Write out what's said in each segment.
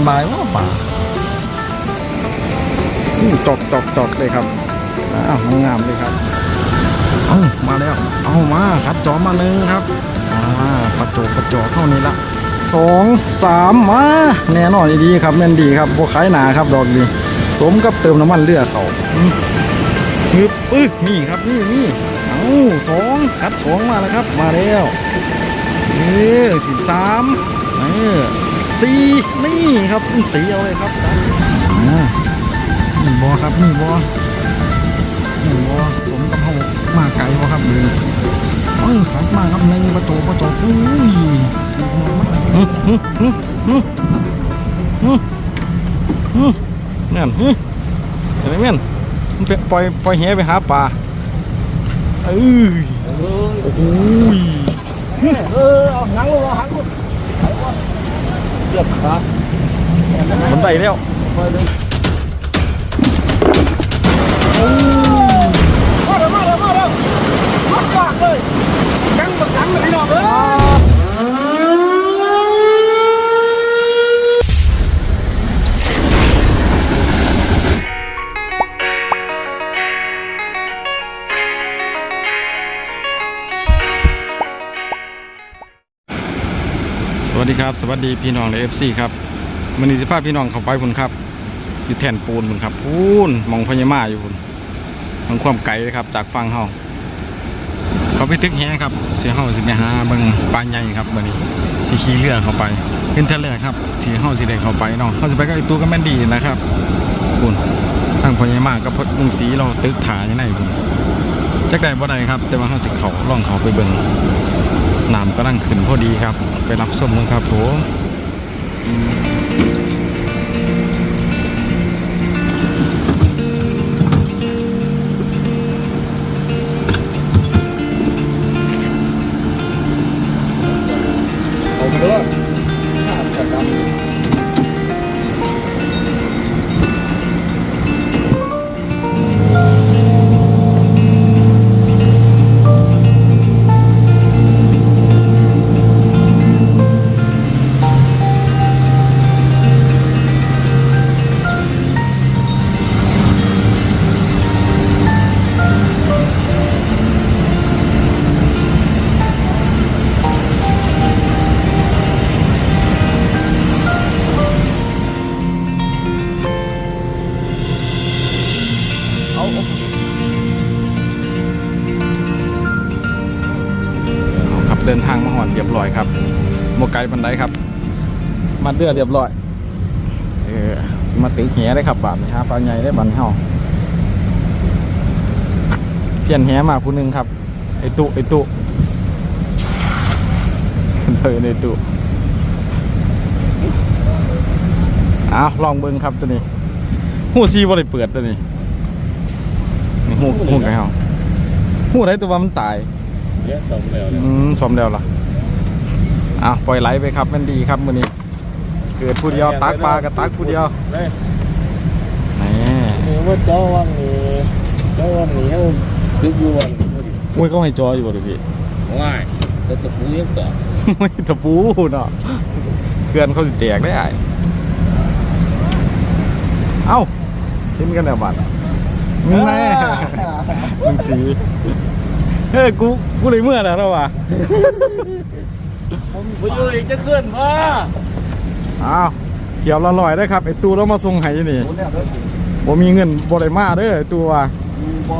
ำบายว่าป่าอู้ตอกตอกตอกเลยครับอ้าวงามเลยครับเอ้ามาแล้ว เอามาคัดจอมาหนึ่งครับอ่าประโจกประโจกเข้านี่ละสองสามมาแน่นอนดีครับแม่นดีครับบวขายหนาครับดอกดีสมกับเติมน้ำมันเลือเขาอืมฮึบปึ๊กนี่ครับนี่นี่เอาสองคัดสองมาแล้วครับ มาแล้วเออสิบสามเออ สีนี่ครับสีเอาเลยครับจ้าอ่านี่บอครับนี่บอนี่ว่าสมกับเขามาไกลวะครับเลยเอ้ยสักมากครับหนึ่งประตูประตูอุ้ยฮึฮึฮึฮึฮึฮึเนี่ยฮึเห็นไหมเมียนมันไปปล่อยปล่อยแหไปหาปลาเอ้ยโอ้ยเออเอาหางลงเอาหางลง เสียบขามันได้ ครับ สวัสดีพี่น้องในเอฟซีครับมันนี้สิพาพี่น้องเข้าไปพุ่นครับ อยู่แท่นปูนพุ่นครับปูนมองพญามาอยู่พุ่นทางความไกลเลยครับ จากฟังเฮาเขาไปตึกแฮครับ เสียเฮาสิไปหาเบิ่งปลาใหญ่ครับมื้อนี้สิขี่เรือเข้าไปเป็นท่าแรกครับที่เฮาสิได้เข้าไปเนาะเฮาสิไปกับไอตู้ก็แม่นดีนะครับพุ่นทางพญามากับพดมุงสีเราตึกถาอยู่ไหนพุ่นจักได้บ่ได้ครับ แต่ว่าเฮาสิเขาล่องเขาไปเบิ่ง น้ำกำลังขึ้นพอดีครับ ไปรับส้มกันครับผม เดินทางมาหอดเรียบร้อยครับโมไกบันไดครับ มาเดือเรียบร้อย เออสมาตึกแหได้ครับบาทนะครับปลาใหญ่ได้บันเฮาเสียนแหมาผู้หนึงครับไอตุไอตุเลยไอตุอ้าวลองเบิ้งครับตัวนี้หูซีบ่ได้เปิดตัวนี้หูหูไงเฮาหูได้ตัวมันตาย เยอะสองแล้วเนี่ยอืมสมแล้วล่ะอะปล่อยไหลไปครับมันดีครับมือนี้ เกิดผู้เดียวตักปลากับตักผู้เดียวเลยนี่นี่ว่าเจ้าวังนี่เจ้าวังนี่เขาตึกอยู่วันอุ้ยเขาให้จออยู่บ่ดูพี่ ง่ายแต่ตะปูยังต่อไม่ตะปูเนาะเพื่อนเขาสิแตกได้ไอ้เอ้ากินกันแล้วบัดมึงแม่มึงสี เฮ้ยกูกูเลยเมื่อแล้ววะผมไปอยู่อีกจะขึ้นมาอ้าวเที่ยวละลอยได้อครับไอตูเรามาส่งให้นี่โอ้เนี่ยเด้อบ่มีเงินบ่ได้มาเด้อไอ้ตัวอยู่บ่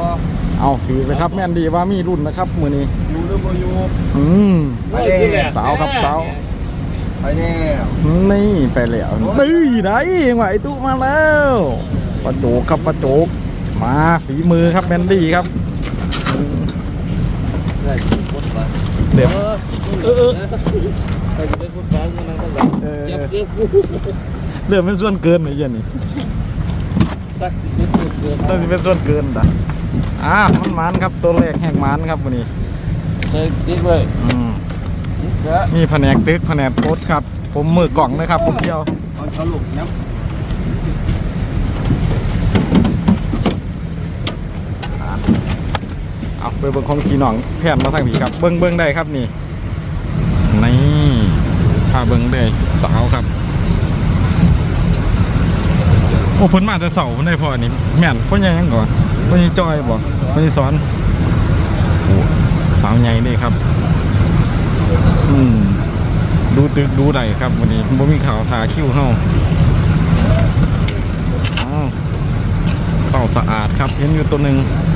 เอาถือไปครับแม่นดีว่ามีรุ่นนะครับมือนี้อยู่หรือบ่อยู่อืมไปแล้วสาวครับสาวไปแล้วนี่ไปแล้วนี่ไหนไหวตู้มาแล้วประโจกครับประโจกมาฝีมือครับแมนดี้ครับได้คนไป เดี๋ยวเออเออไปจะได้พูดฟังมันนั่งตั้งแต่เออยับเก็บเรื่องเป็นส่วนเกินไอ้เหี้ยันนี่สักสิบเมตรเกินต้องสิเป็นส่วนเกินด่ะอ่ามันมันครับตัวแรกแหกมันครับวันนี้เคยติ๊กเลยอืมเดี๋ยวนี่แผนกตึกแผนกโพสครับ ผมมือกล่องนะครับผมเที่ยวเอาเอาลูกยับ เอเอาไปเบิ่งของพี่น้องแพนมาทางผีครับ เบิ่งเบิ่งได้ครับนี่นี่พาเบิ่งได้สาวครับ โอ้เพิ่นมาแต่เสาเพิ่นได้พออันนี้แม่นเพิ่นยังยังก่อนเพิ่นยังจอยบ่พิ่นยังสอนโอ้สาวใหญ่เลยครับ อืมดูตึกดูได้ครับวันนี้บ่มีข่าวทาคิ้วเฮาอ้าวเป่าสะอาดครับเห็นอยู่ตัวหนึงนี่ไอ้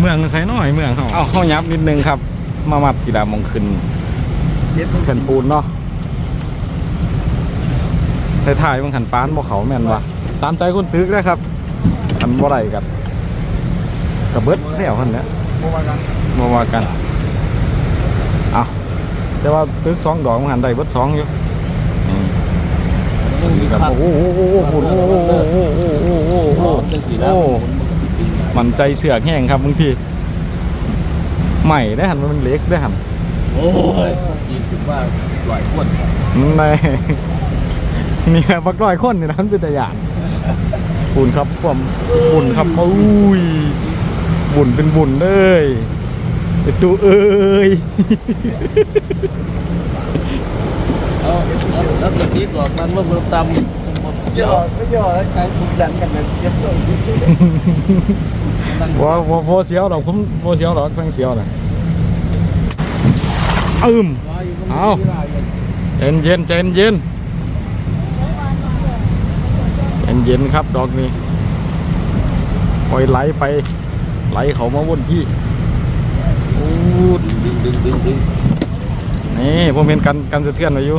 เมืองใส่น้อยเมืองเฮาเอ้าเฮายับนิดนึงครับ มามัดกีฬามองขึ้นเด็ดต้องเขื่อนปูนเนาะถ่ายๆบางขันปานบ่เขาแม่นวะตามใจคนตึกนะครับอันบ่ไรกันกระเบิดแล้วหั่นแหละโมว่ากันบ่ว่ากันเอาแต่ว่าตึกสองดอกมันหันได้เบิดสองอยู่นี่ครับโอ้โหโอ้โหโอ้โหโอ้โหโอ้โหโอ้โหโอ้โหโอ้โหโอ้ มันใจเสือกแห้งครับบางทีใหม่ได้หันมันเล็กได้หันโอ้ยยินถึงว่าหลายคนในนี่ครับบักร้อยคนนี่นะมันเป็นตัวอย่างบุญครับผมบุญครับอุ้ยบุญเป็นบุญเลยไอ้ตูเอ้ยเอาแล้วตอนนี้ก่อนมันว่ามันตำหมดเสี ย่ยอไม่ย่อแล้วใครถูกยันกันเลยเจ็บส่งว่าว่าว่าเสียวหรอกผมว่าเสียวหรอกฟังเสียวนะอึมเอาเย็นเย็นใจเย็นใจเย็นครับดอกนี้ปล่อยไหลไป ไหลเขามาวนพี่อู้ดดึงดึงดึงดึงนี่ผมเห็นกันกันสะเทือนไว้อยู่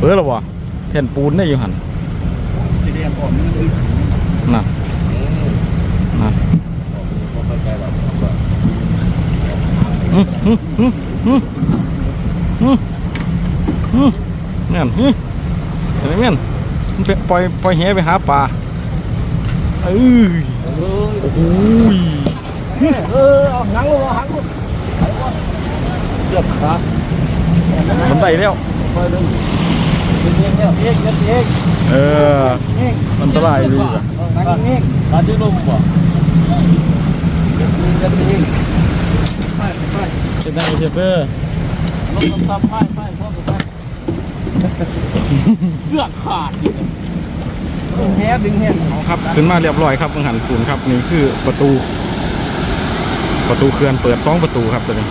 เออหรอวะเห็นปูนได้อยู่หันสีแดงก่อ น่ะน่ะอืมอืมอืมอืมอืมอืมเนี่ยอืมเห็นไหมเนี่ยมันปปล่อยปล่อยแหไปหาปลาเอ้ยเออโอ้โหยเออเอาหังลงเอาหางลงเสือกขามันได้แล้วไปดึงดึง เงี้ยเงี้ยเงี้ยเงี้ยเอออันตรายดีอะหนังนิ่งขาดที่ลมบ่กันเองไปไปเป็นได้เชฟเปอร์ลมตำไปไปพ่อไปเสือขาดดึงแฮดึงแฮครับขึ้นมาเรียบร้อยครับมังหันปูนครับนี่คือประตู ประตูเขื่อนเปิดสองประตูครับตัวนี้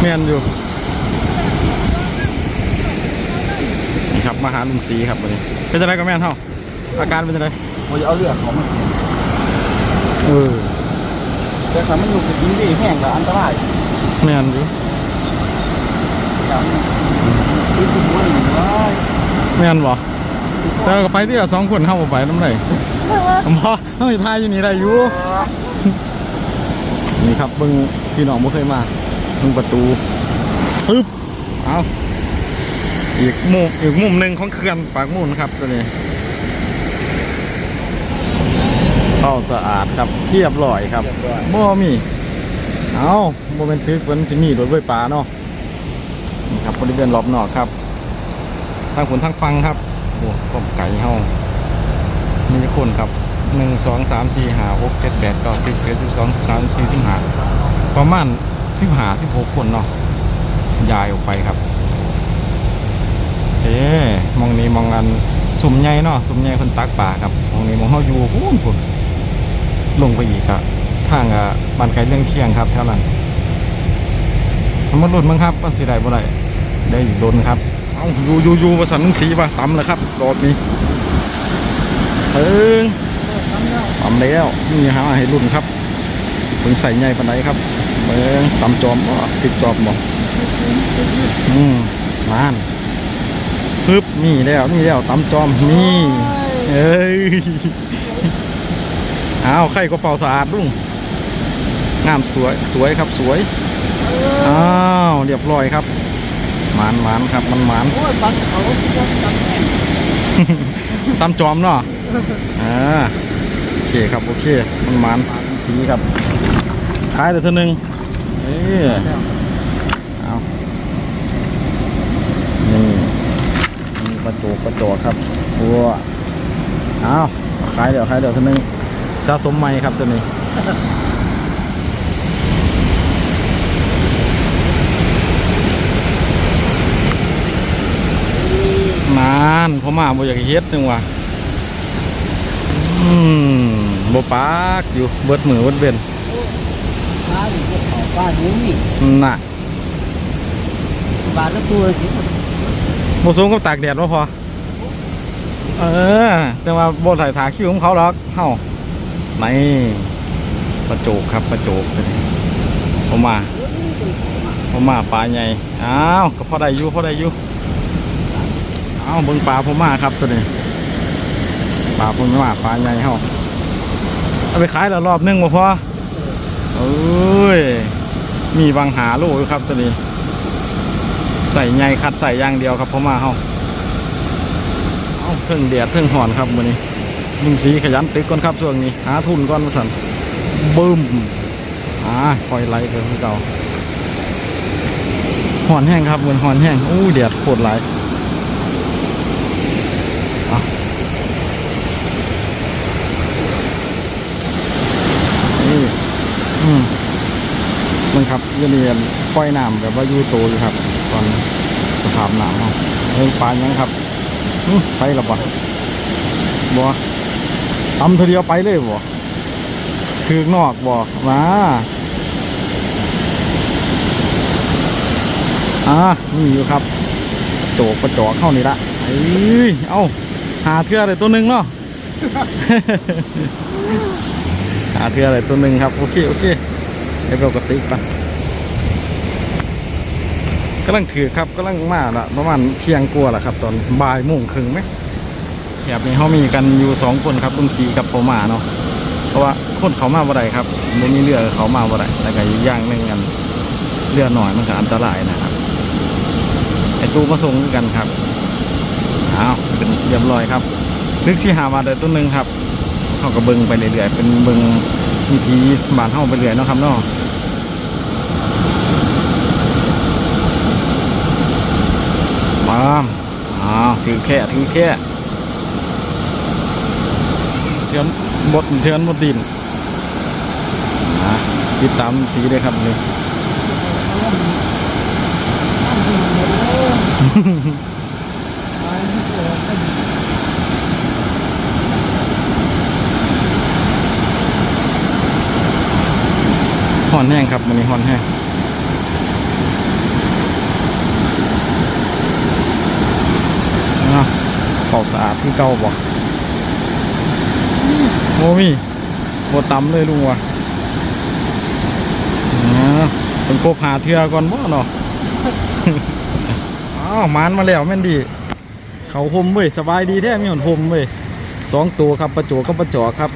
แม่นอยู่นี่ครับ มาหาลุงสีครับวันนี้เป็นจะไรก็แม่นเท่าอาการเป็นจะไรผมจะเอาเลือดของมันเออแต่ถ้ามันอยู่กับดินดีแห้งแล้วอันตรายแม่นอยู่อย่างคือคุณว่าหนึ่งร้อยแม่นบ่แต่ก็ไปที่สองคนเข้าบ่ไปน้ำไหนพอต้องไปทายอยู่นี่ได้อยู่นี่ครับเบิ่งพี่น้องบ่เคยมาเบิ่งประตูปึ๊บเอา อีกมุมอีกมุมหนึ่งของเขื่อนปากมูลครับตัวนี้เข้าสะอาดครับเรียบร้อยครับบ่มีเอาบ่เป็นตึกเพิ่นสิมีรถไฟฟ้าเนาะนี่ครับบริเวณรอบนอกครับทางฝนทางฟังครับโอ้กบไก่เฮามีคนครับหนึ่งสองสามสี่ห้าหกเจ็ดแปดเก้าสิบสิบเอ็ดสิบสองสิบสามสิบสี่สิบห้าประมาณสิบห้าสิบหกคนเนาะยายออกไปครับ เอ๊มองนี้มองอันสุ่มใหญ่เนาะสุ่มใหญ่คนตักป่าครับมองนี้มองเฮาอยู่พูนพุ่นลงไปอีกอะทางอะบ้านไกลเรื่องเคียงครับแถวนั้นมันหลุดมั้งครับมันสิได้บ่ได้ได้อีกโดนครับเอาอยู่อยู่อยู่ประสันนึงสีป่ะตำเลยครับโดดนี้เอิงตำแล้วนี่หาให้รุ่นครับเพิ่งใส่ใหญ่ปานใดครับเบิ่งตำจอมบ่ติดจอมบ่อืมนานึบนี่แล้วนี่แล้วตำจอมนี่เอ้ยอ้าวไข่กระเป๋าสะอาดลุงงามสวยสวยครับสวยอ้าวเรียบร้อยครับหมานหมานครับมันหมานโอ้ยตัดเขาตัดแห้งตำจอมเนาะอ่าโอเคครับโอเคมันหมานสีครับขายเดี๋ยวเท่านึงเอ้ยเอานี่ มีป ระตูกระจกครับวัวเอาขายเดี๋ยวขายเดี๋ยวตัวหนึงสะสมใหม่ครับตัวนี้นานพอมาบ่อยากเฮ็ดนึงว่ะอืมบ่ปากอยู่เบิดมือเบิดเบนบ้านพวกเขาบ้านนี้นี่น่ะบ้านละตัว สิบ่สูงกับตากแดดบ่พอ เออ แต่ว่าบ่ถ่ายถาคิวของเขาหรอกเฮาไม่ประโจกครับประโจกผมมาผมมาปลาใหญ่ อ้าวก็พอได้อยู่พอได้อยู่อ้าวเบิ่งปลาผมมาครับตัวนี้ปลาผมมาปลาใหญ่เฮ้าเอาไปขายแล้วรอบนึงบ่พอเอ้ย มีบางหาลอยู่ครับตัวนี้ ใส่ไงขัดใส่อย่างเดียวครับพ่อมาเฮาเอาเพิ่งเดียดเพิ่งหอนครับวันนี้มึงสีขยันตึกก่อนครับช่วงนี้หาทุนก่อนสันบึ้มอ่าคอยไล่เพิ่นเก่าหอนแห้งครับเหมือนหอนแห้งอู้เดียดโคตรหลายเอานี่อืม มันครับยันเรียนปล่อยน้ำแบบว่ายู่โตอยู่ครับ ตอนสภาพน้ำเนาะเอ้ยปลายังครับอื้อใส่ละบ่บ่ตำเทอเดียวไปเลยบ่ถือนอกบ่มาอ่านี่อยู่ครับโจกระจอกเข้านี่ละเอ้ยเอาหาเทืออะไรตัวหนึ่งเนาะหาเทืออะไรตัวหนึ่งครับ โอเค โอเค เดี๋ยวเรากระติกไปกำลังถือครับกำลังมาละประมาณเที่ยงกลัวละครับ ตอนบ่ายโมงครึ่งไหมแบบนี้เขามีกันอยู่สองคนครับลุงสีกับผมมาเนาะเพราะว่าคนเขามาบ่ได้ครับไม่มีเรือเขามาบ่ได้แล้วก็ย่างหนึ่งกันเรือหน่อยมันก็อันตรายนะครับไอตู้มาส่งคือกันครับอ้าวเป็นเรียบร้อยครับนึกสีหามาได้ตัวหนึ่งครับเขาก็เบิงไปเรื่อยๆเป็นเบิงวิธีบานเฮาไปเรื่อยเนาะครับเนาะ ปามอ้าวถือแค่ถือแค่เทือนบดเทือนบดดินอะติดตามสีเลยครับนี่ห่อนแห้งครับมันนี้ห่อนแห้ง เนาะเป่าสะอาดที่เก่าบอกโมมีโมตำเลยลุงวะอ๋อเป็นโคบหาเทือก่อนบ่เนาะอ้าวมานมาแล้วแม่นดี เขาพมเว้ยสบายดีแท้มีหนพมเว้ยสองตัวครับประโจกับประจอกครับ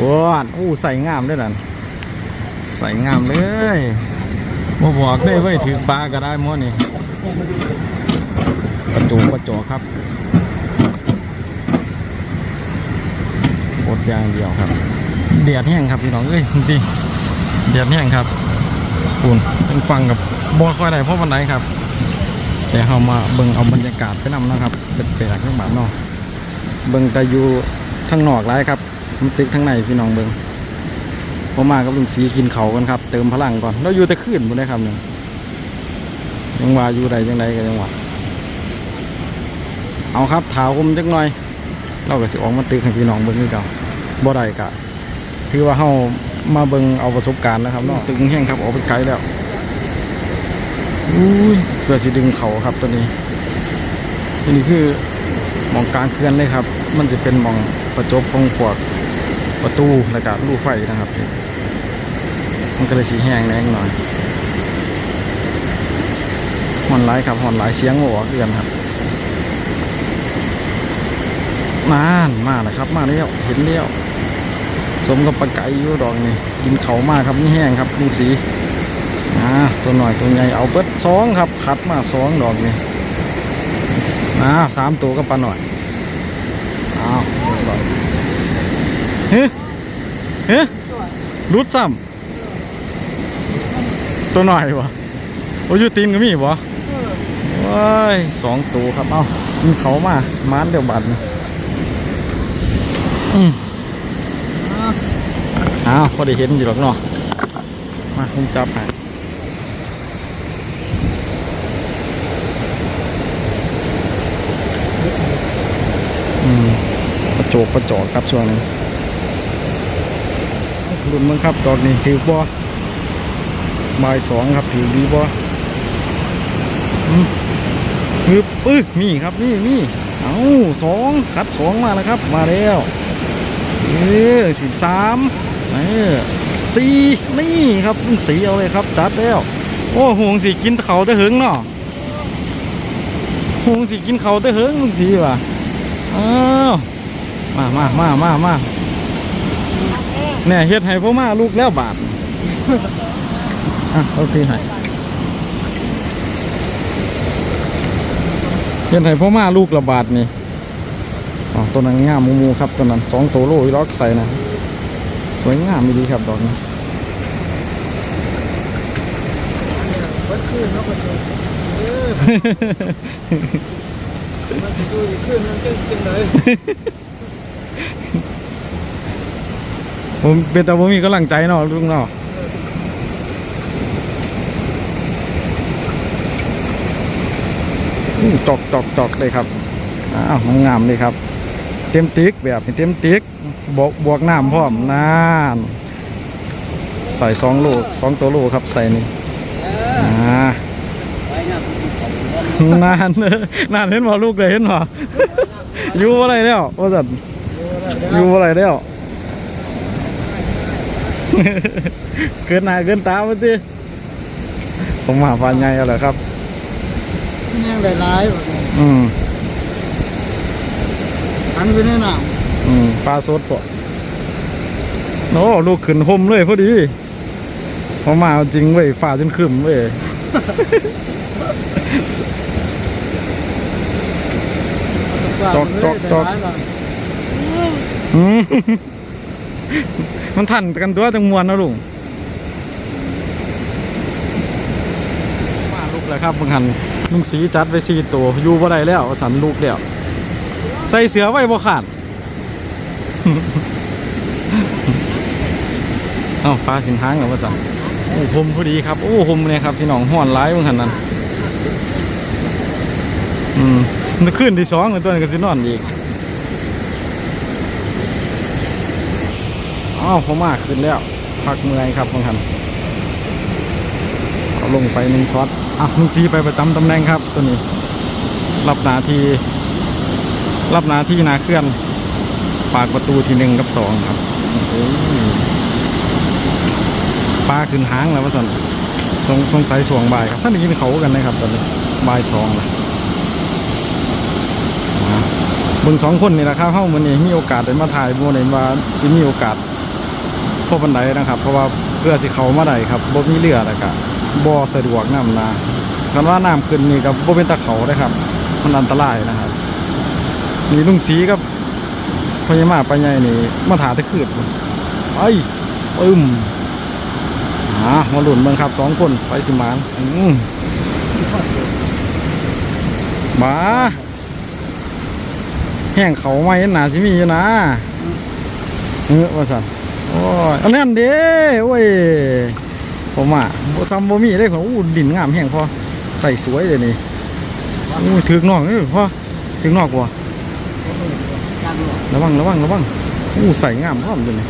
ว้านอู้ใส่งามด้วยนั่นใส่งามเลยมาบอกได้เว้ยถือปลาก็ได้หมดนี่ประจูประจอครับ อดอย่างเดียวครับเดียดแห้งครับพี่น้องเอ้ยจริงเดียดแห้งครับคุณเป็นฟังกับบ่ค่อยได้เพราะวันไหนครับ แต่เรามาเบิ่งเอาบรรยากาศไปนำนะครับเป็นแปลกๆทั้งบ้านเนอกเบิ่งแต่อยู่ทั้งนอกไรครับมันตึกทั้งในพี่น้องเบิ่งพอมากับลุงสีกินเขากันครับ เติมพลังก่อนแล้วอยู่แต่ขึ้นบนได้ครับหนึ่งยังว่าอยู่ใดยังไงกันยังว่าเอาครับถาวผมจักหน่อย เราก็สิออกมาตึกให้พี่น้องเบิ่งคือเก่า บ่ได้กะถือว่าเฮามาเบิ่งเอาประสบการณ์นะครับเนาะตึงแห้งครับออกไปไกลแล้วอุ้ยเพื่อสิดึงเขาครับตัวนี้ตัวนี้คือหมองกลางเขื่อนเลยครับ มันจะเป็นหมองประจบของพวกประตูแล้วก็รูไฟนะครับ มันก็เลยสีแห้งแรงหน่อยหอนหลายครับหอนหลายเสียงโอ้เดือนครับนานมาแล้วครับ มาแล้วเห็นแล้วส มกับปลาไก่อยู่ดอกนี่กินเขามากครับนี่แห้งครับลุงสีอ่าตัวหน่อยตัวใหญ่เอาเบิดสองครับคัดมาสองดอกนี่อ่าสามตัวก็ปลาหน่อยอ้าวเรียบร้ยเฮ้เฮ้รุดซ้ำตัวหน่อยวะโอ้ยตีนก็มีวะว้ายสองตัวครับ เอ้ากินเขามา มานเดี๋ยวบัดนี่อืม อ้าวพอได้เห็นอยู่หรอกเนาะมาผมจับให้อืมประโจกประจอกครับช่วงนี้รุ่นมึงครับดอกนี้ถือบ่บ่ายสองครับถือดีบ่อืมฮึบปึ๊กมีครับนี่นี่เอาสองคัดสองมาแล้วครับ มาแล้วเออสิบสาม สีนี่ครับลุงสีเอาเลยครับ จัดแล้ว โอ้ห่วงสีกินเขาแต่หึงเนาะห่วงสีกินเขาแต่หึงลุงสีว่ะอ้าวมามามามามาเนี่ยเฮ็ดให้พ่อมาลูกแล้วบาทอะโอเคให้เฮ็ดให้พ่อมาลูกละบาทนี่อ๋อตัวนั้นง่ามมูมูครับตัวนั้นสองตัวโลอีล็อกใส่นะ สวยงามดีครับดอกนี้วัดขึ้นแล้วก็จะเออมันจะดูอีกขึ้นมันเก่งจังเลยผมเป็นแต่ผมมีกำลังใจเนาะลุงเนาะอู้จอกจอกจอกเลยครับอ้าวงามๆเลยครับ เต็มติ๊กแบบนี้เต็มติ๊ก บวกบวกน้ำพร้อมนานใส่สองโลสองตัวโลครับใส่นี่อ่าไปนะนานนานเห็นบ่ลูกเลยเห็นบ่อยู่อะไรแล้วว่าสันอยู่อะไรแล้วเกินหน้าเกินตามาดิผมมาฟันใหญ่แล้วครับยังได้หลายแบบนี้อืมอันอยู่ในน้อืม ปลาสดพอโอ้ลูกขึ้นห่มเลยพอดีพอมาเอาจริงเว้ยฝ่าจนขึ้นเว้ยำจอกจอกจอกได้หลายอืมมันทันกันตัวจังมวนนะลุงมาลูกแล้วครับบางหันลุงสีจัดไปสี่ตัวอยู่บ่ได้แล้วสันลูกแล้ว ใส่เสือไว้บ่ขาด เอ้าปลาขึ้นทางแล้วว่าสันโอ้หมพอดีครับ โอ้หมเนี่ยครับพี่น้องห่อนร้ายบางหันนั้นอืมมันขึ้นที่สองเลยตัวนี้ก็สินอนอีกอ้าวผมมากขึ้นแล้วพักเมื่อยครับบางท่านเอาลงไปหนึ่งช็อตอะมึงซีไปประจำตำแหน่งครับตัวนี้ รับหนาทีรับหนาที่นาเคลื่อน ปากประตูที่หนึ่งกับสองครับโอ้ยปลาขึ้นหางแล้วว่าสันสงสงสัยสวงบ่ายครับท่านได้ยินเขากันนะครับตอนนี้บ่ายสองเลยอะเบิ่งสองคนนี่แหละครับเข้ามันนี่มีโอกาสได้มาถ่ายโมเห็นว่าสิมีโอกาสพบบันไดนะครับ เพราะว่าเพื่อสิเขามาได้ครับบ่มีเรือแล้วก็บ่สะดวกน้ำนาคันว่าน้ำขึ้นนี่ก็บ่เป็นตะเขาได้ครับมันอันตรายนะครับนี่ลุงสีกับ พญามาไปใหญ่นี่มาถาตะขืดไอ้ปึ้มอ่ามาหลุนเบิ่งครับสองคนไปสิมานอืมมาแห้งเขาไม่หนาสิมีอยู่นะเออว่าสันโอ้ยอันนั้นเด้โอ้ยผมอะบ่ซ้ำบ่มีได้ของอู้ดินงามแห้งพอใส่สวยเลยนี่อู้ถึกนอกเออพอถึกนอกบ่ ระวังระวังระวังอู้ใส่งามพร้อมเลยนี่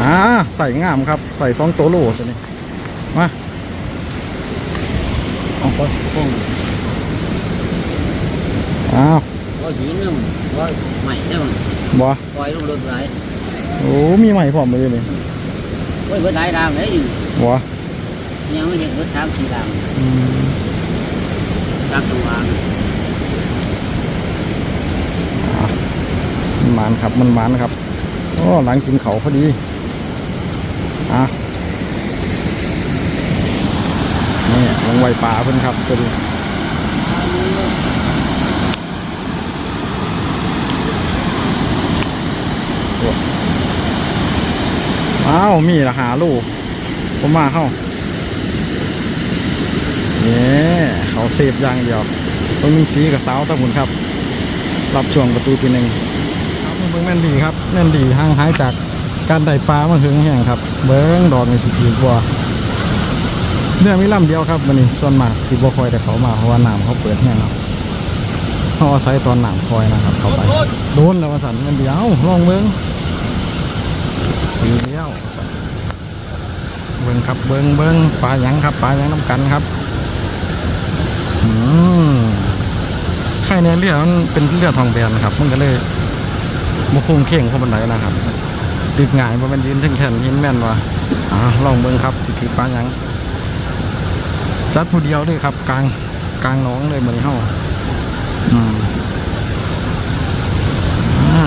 อ่าใส่งามครับ ใส่สองโตโลตัวนี้มาเอาไปคงอ้าวก็หินนึงก็ใหม่ได้มั้งบ่ปล่อยลงรถไหลโอ้มีใหม่พร้อมเลยนี่โอ้ยเบิดหลายรางเลยอยู่บ่ยังไม่เห็นเบิดสามสี่รางอืมรักตัวาง มันมานครับ มันมานครับโอ้หลังกินเขาพอดีอะนี่ลงไวปลาเพิ่นครับตัวนี้อ้าวมีละหาลูกผมมาเข้าเนี่ยเขาเสพอย่างเดียวต้องมีสีกับสาวตะมุนครับ รับช่วงประตูทีหนึ่ง เบิ้งแม่นดีครับแม่นดีห่างหายจากการได้ปลามาถึงแห่งครับ เบิ้งดอกในสิบกว่าเรือมีลำเดียวครับวันนี้ส่วนมากสิบ่คอยแต่เขามาเพราะว่าน้ำเขาเปิดแห้งแล้วเขาอาศัยตอนหน้ำคอยนะครับ เขาไปโดนแล้วสันแม่นดีเอาลองเบิ้งดีแล้วสันเบิ้งครับเบิ้งเบิ้งปลาหยังครับปลาหยังน้ำกันครับอืมไข่ในเรือมันเป็นเรือดทองแบนนะครับมันก็เลย บุคุงเข่งเข้าบันไดนะครับดึกง่ายบ่แมันยืนถึงแขนยินแม่นว่าอ่าลองเบิ่งครับสิถือปลายังจัดผู้เดียวด้วยครับ กลางกลางน้องเลยมื้อนี้าอืมอ่า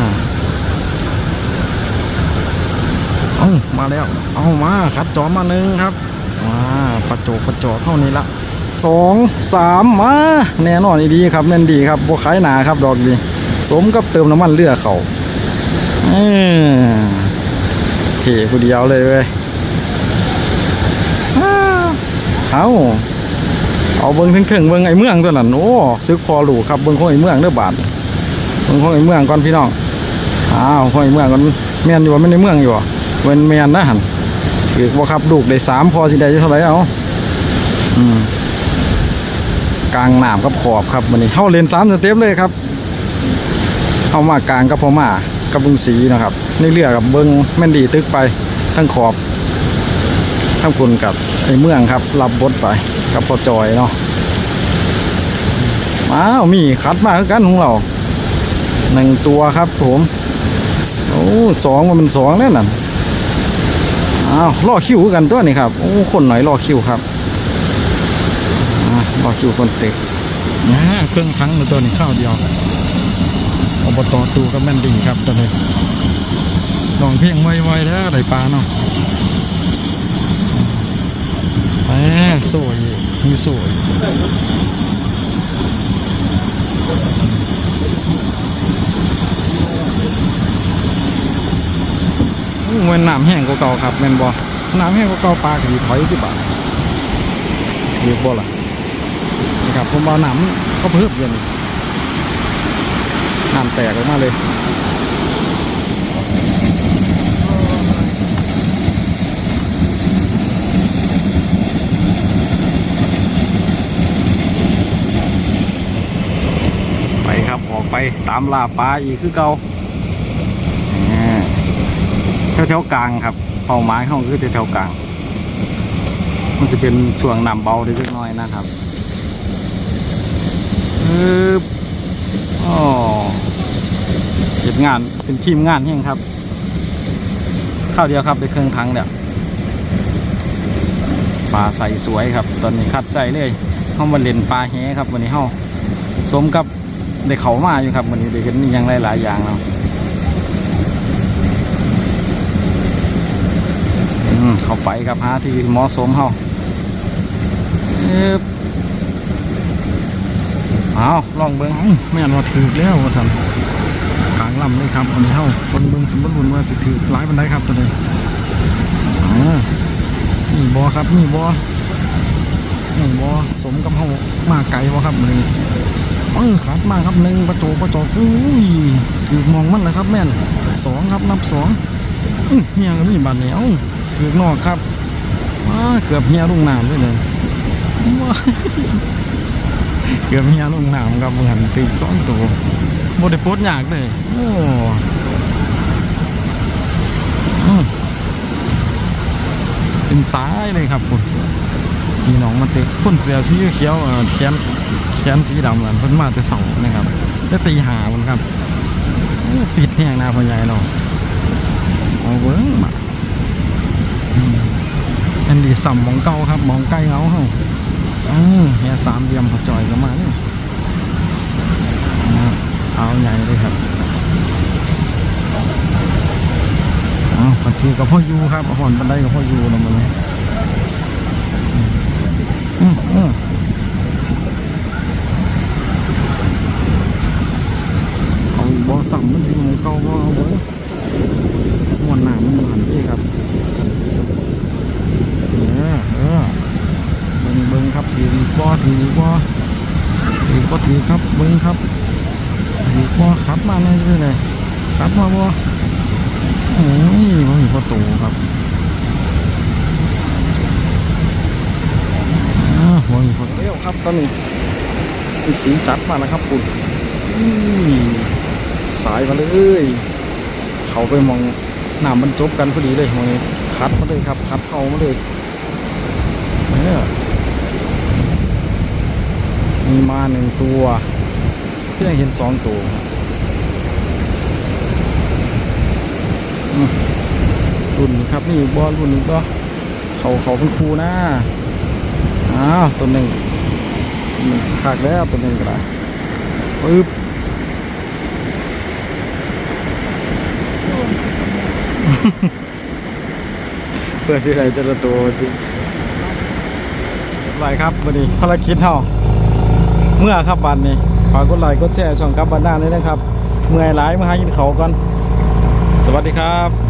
เอามาแล้ว เอามาคัดจอมมาหนึ่งครับอ่าประโจประจเข้านี่ละสองสามมาแน่นอนดีครับแม่นดีครับบวขายหนาครับดอกดี สมกับเติมน้ำมันเรือเขา เท่ผู้เดียวเลยเว้ยเอาเอาเบิ้งถึงๆเบิ้งไอ้เมืองตัวนั้นโอ้ซึกพอหลูครับเบิ้งของไอ้เมืองเด้อบาทเบิ้งของไอ้เมืองก่อนพี่น้องอ้าวของไอ้เมืองก่อนแมนอยู่ว่าไม่ในเมืองอยู่ว่ะเว้นแมนนะหันถือว่าครับลูกได้สามพอสิได้เท่าไหร่เอาอืมกลางหน้ำกับขอบครับวันนี้เข้าเลนสามเต็ปเลยครับเข้ามากลางกับพม่า กับบึงสีนะครับ ในเรือกับเบิงแม่นดีตึกไปทั้งขอบทั้งคุณกับไอ้เมืองครับ รับบทไปกับพอจอยเนาะอ้าวมีคัดมาคือกันของเราหนึ่งตัวครับผมโอ้สองมันเป็นสองแล้วนั่นอ้าวรอคิวคือกันตัวนี้ครับโอ้คนหน่อยรอคิวครับอ่ารอคิวคนเตะอ่าเครื่องทั้งตัวนี้ข้าวเดียว อบตตูก็แม่นดีครับตอนนี้ลองเพียงไวๆแล้วได้ปลาเนาะแหมสวยมีสวยอู้มันน้ำแห้งกว่าเก่าครับแม่นบ่น้ำแห้งกว่าเก่าปลาขี่ถอยสิบบาทเรียกบ่ล่ะนะครับผมเอาน้ำเขาเพิ่มเย็น น้ำแตกออกมาเลยไปครับออกไปตามล่าปลาอีกคือเก่าแถวแถวๆกลางครับเป้าหมายเขาคือแถวๆกลาง มันจะเป็นช่วงน้ำเบาเล็กน้อยนะครับปึ๊บ อ๋อเก็บงานเป็นทีมงานเฮงครับ ข้าวเดียวครับไปเครื่องทั้งเดียวปลาใสสวยครับ ตอนนี้คัดใส่เลยเข้ามาเล่นปลาแฮครับวันนี้เข้าสมกับได้เขามาอยู่ครับวันนี้ได้เห็นอยังหลายๆอย่างแล้วอืมเข้าไปครับหาที่หมาะสมเข้า เอาลองเบิ้งอื้อแม่นว่าถือแล้วว่าสันกลางลำเลยครับอันนี้เฮาคนเบิ้งสมบูรณ์ว่าสิถือหลายบันไดครับตัวนี้อ่านี่บอครับนี่บอนี่บอสมกับเฮามาไกลบ่ครับมือนี้เออขาดมากครับหนึ่งประตูประจอกอุ้ยถือมองมันเลยครับแม่นสองครับนับสองเฮียก็มีบัตรเนี่ยเอ้าถือนอกครับเกือบเฮียลุงน้ำด้วยเลยว้าย เกือบมีอารมณ์หนาวกับเหมือนติดสองตัวโมได้โพสต์ยากเลยโอ้เป็นสายเลยครับคุณพี่น้องมาเตะคนเสือสีเขียวแขนแขนสีดำเหมือนพิ่นมาแต่เสานะครับแล้วตีหามันครับฟิตแห้งหนาพ่อใหญ่เราะเอาเบิ้งมาอันนี้สัมมองเก่าครับมองใกล้เงาเฮา อืมเฮียสามเหลี่ยมเขาจอยกันมาเนี่ยนะครับสาวใหญ่เลยครับอ้าวขัดทีกับพ่อยูครับหอนบันไดกับพ่อยูนะมันอืมอืมเอาบอสัมมันสิมองเก่าบ่เอาบ่มวนหนามันหันพี่ครับเออเออเบิ้ งเบิ้งครับถือบ่ถือบ่ถือบ่ถือครับเบิ้งครับถือบ่ขับมาเลยเลยขับมาบ่โอ้ยบ่มีประตูครับอ่าบ่มีประตูเร็วครับตอนนี้อีกสีจัดมาแล้วครับคุณอุ้ยสายมาเลยเขาไปมองหน้ำมันจบกันพอดีเลยมองนี้คัดมาเลยครับคัดเอามาเลยเนี่ย มีมาหนึ่งตัวเพื่อเห็นสองตัวอุ่นครับนี่บอลรุ่นนี้ก็เขาเขาเป็นครูนะอ้าวตัวหนึ่งขากแล้วตัวหนึ่งก็ได้ปึ๊บเพื่อสิไรแต่ละตัวจริงไรครับวันนี้ภารกิจเท่า เมื่อครับบันนี้ฝากกดไลค์กดแชร์ช่องกับบันด้านเลยนะครับ เมื่อยหลายมาหากินเขากัน สวัสดีครับ